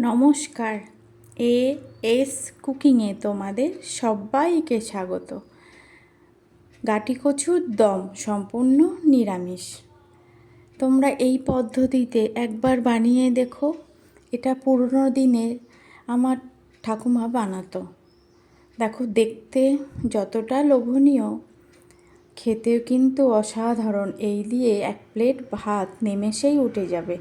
নমস্কার। A S কুকিংয়ে তোমাদের সবাইকে স্বাগত। গাটি কচুর দম সম্পূর্ণ নিরামিষ। তোমরা এই পদ্ধতিতে একবার বানিয়ে দেখো, এটা পুরনো দিনের আমার ঠাকুমা বানাতো। দেখো, দেখতে যতটা লোভনীয় খেতেও কিন্তু অসাধারণ। এই দিয়ে এক প্লেট ভাত নেমেষেই উঠে যাবে।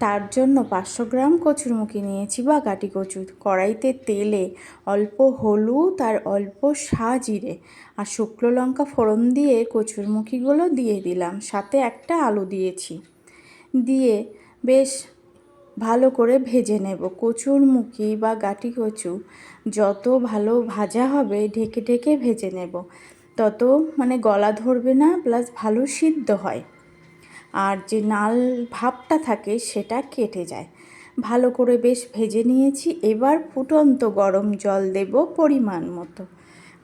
তার জন্য পাঁচশো গ্রাম কচুরমুখী নিয়েছি বা গাটি কচু কড়াইতে তেলে অল্প হলুদ আর অল্প জিরে আর শুকনো লঙ্কা ফোড়ন দিয়ে কচুরমুখীগুলো দিয়ে দিলাম। সাথে একটা আলু দিয়েছি। দিয়ে বেশ ভালো করে ভেজে নেব। কচুরমুখী বা গাটি কচু যত ভালো ভাজা হবে ঢেকে ঢেকে ভেজে নেব। তত মানে গলা ধরবে না প্লাস ভালো সিদ্ধ হয়। আর যে নাল ভাবটা থাকে সেটা কেটে যায়। ভালো করে বেশ ভেজে নিয়েছি, এবার ফুটন্ত গরম জল দেব পরিমাণ মতো।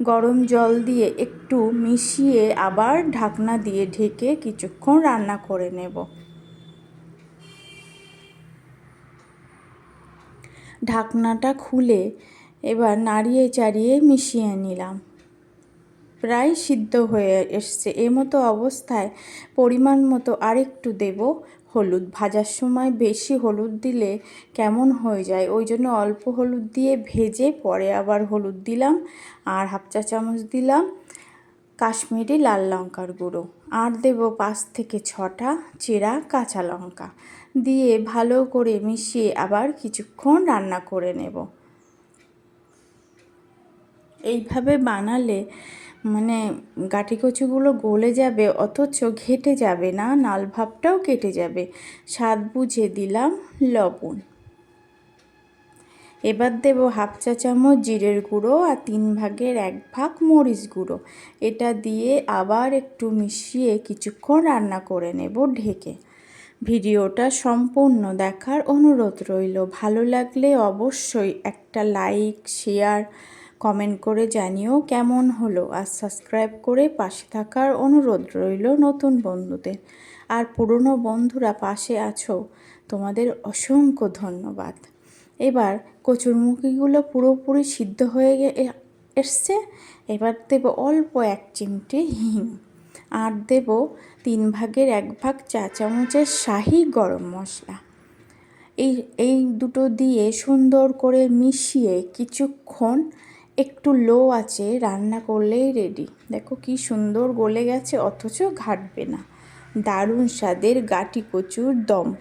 গরম জল দিয়ে একটু মিশিয়ে আবার ঢাকনা দিয়ে ঢেকে কিছুক্ষণ রান্না করে নেব। ঢাকনাটা খুলে এবার নাড়িয়ে চাড়িয়ে মিশিয়ে নিলাম। প্রায় সিদ্ধ হয়ে এসছে। মতো অবস্থায় পরিমাণ মতো আরেকটু দেব হলুদ। ভাজার সময় বেশি হলুদ দিলে কেমন হয়ে যায়? ওই জন্য অল্প হলুদ দিয়ে ভেজে পরে আবার হলুদ দিলাম আর হাফ চা চামচ দিলাম কাশ্মীরি লাল লঙ্কার গুঁড়ো। আর দেব পাঁচ থেকে ছটা চেরা কাঁচা লঙ্কা। দিয়ে ভালো করে মিশিয়ে আবার কিছুক্ষণ রান্না করে নেব। এইভাবে বানালে মানে গাঠি কচুগুলো গলে যাবে, অথচ ঘেটে যাবে না, নাল ভাবটাও কেটে যাবে। স্বাদ বুঝে দিলাম লবণ। এবার দেব হাফ চা চামচ জিরের গুঁড়ো আর তিন ভাগের এক ভাগ মরিচ গুঁড়ো। এটা দিয়ে আবার একটু মিশিয়ে কিছুক্ষণ রান্না করে নেব ঢেকে। ভিডিওটা সম্পূর্ণ দেখার অনুরোধ রইল। ভালো লাগলে অবশ্যই একটা লাইক, শেয়ার কমেন্ট করে জানিও কেমন হলো আর সাবস্ক্রাইব করে পাশে থাকার অনুরোধ রইল নতুন বন্ধুদের। আর পুরনো বন্ধুরা পাশে আছো, তোমাদের অসংখ্য ধন্যবাদ। এবার কচুরমুখিগুলো পুরোপুরি সিদ্ধ হয়ে এসছে। এবার দেব অল্প এক চিমটে হিং। আর দেব তিন ভাগের এক ভাগ চা চামচের শাহি গরম মশলা। এই এই দুটো দিয়ে সুন্দর করে মিশিয়ে কিছুক্ষণ একটু লো আছে, রান্না করলেই রেডি দেখো কি সুন্দর গলে গেছে, অথচ ঘাটবে না। দারুণ স্বাদের গাটি কচুর দম।